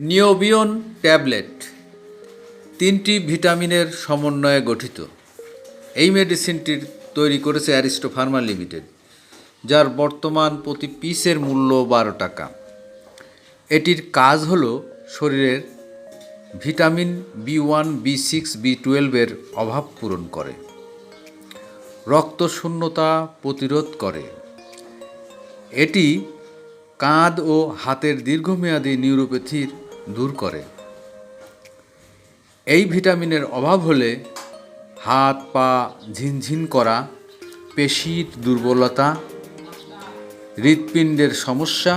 নিওবিয়ন tablet, তিনটি ভিটামিনের সমন্বয়ে গঠিত। এই মেডিসিনটির তৈরি করেছে অ্যারিস্টো ফার্মা লিমিটেড, যার বর্তমান প্রতি পিসের মূল্য বারো টাকা। এটির কাজ হল শরীরের vitamin B one, B six, B টুয়েলভের অভাব পূরণ করে। রক্ত শূন্যতা প্রতিরোধ করে। এটি কাঁধ ও হাতের দীর্ঘমেয়াদী নিউরোপ্যাথির দূর করে। এই ভিটামিনের অভাব হলে হাত, পা ঝিনঝিন করা পেশির দুর্বলতা, হৃৎপিণ্ডের সমস্যা,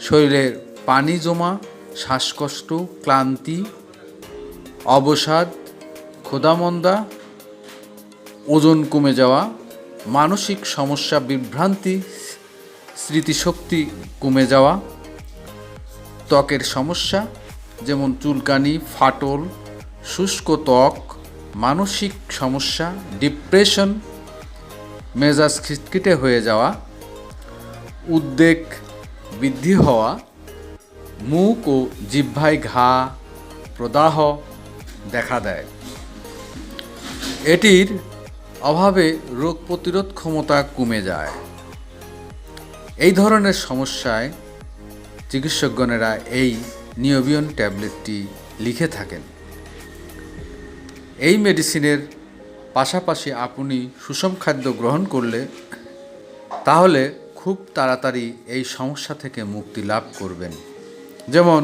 শরীরের পানি জমা, শ্বাসকষ্ট, ক্লান্তি, অবসাদ ক্ষুধামন্দা ওজন কমে যাওয়া, মানসিক সমস্যা, বিভ্রান্তি, স্মৃতিশক্তি কমে যাওয়া ত্বকের সমস্যা, যেমন চুলকানি, ফাটল, শুষ্ক ত্বক, মানসিক সমস্যা, ডিপ্রেশন, মেজাজ খিটখিটে হয়ে যাওয়া, উদ্বেগ বৃদ্ধি হওয়া, মুখ ও জিহ্বায় ঘা, প্রদাহ দেখা দেয়। এটির অভাবে রোগ প্রতিরোধ ক্ষমতা কমে যায়। এই ধরনের সমস্যায় চিকিৎসকগণেরা এই নিওবিয়ন ট্যাবলেটটি লিখে থাকেন। এই মেডিসিনের পাশাপাশি আপনি সুষম খাদ্য গ্রহণ করলে তাহলে খুব তাড়াতাড়ি এই সমস্যা থেকে মুক্তি লাভ করবেন। যেমন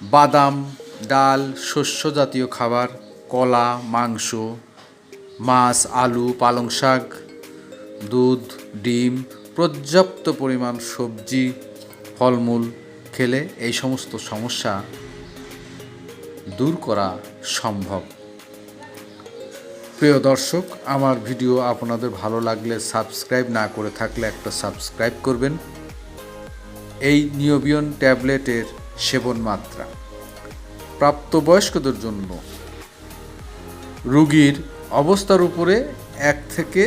বাদাম, ডাল, শস্য জাতীয় খাবার, কলা, মাংস, মাছ, আলু পালং শাক দুধ, ডিম, পর্যাপ্ত পরিমাণ সবজি ফলমূল খেলে এই সমস্ত সমস্যা দূর করা সম্ভব। প্রিয় দর্শক, আমার ভিডিও আপনাদের ভালো লাগলে সাবস্ক্রাইব না করে থাকলে একটা সাবস্ক্রাইব করবেন। এই নিওবিয়ন ট্যাবলেটের সেবন মাত্রা। প্রাপ্তবয়স্কদের জন্য রুগীর অবস্থার উপরে এক থেকে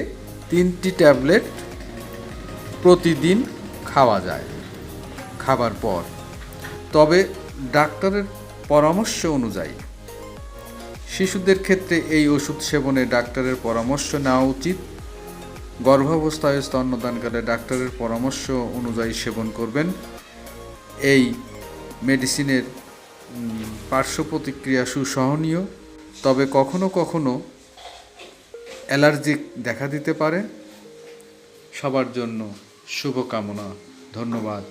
তিনটি ট্যাবলেট প্রতিদিন খাওয়া যায়। খাবার পর। তবে ডাক্তারের পরামর্শ অনুযায়ী, শিশুদের ক্ষেত্রে এই ওষুধ সেবনে ডাক্তারের পরামর্শ নেওয়া উচিত। গর্ভাবস্থায় স্তন্যদানকালে ডাক্তারের পরামর্শ অনুযায়ী সেবন করবেন। এই মেডিসিনের পার্শ্ব প্রতিক্রিয়া সুসহনীয়, তবে কখনো কখনো অ্যালার্জিক দেখা দিতে পারে। সবার জন্য শুভকামনা, ধন্যবাদ।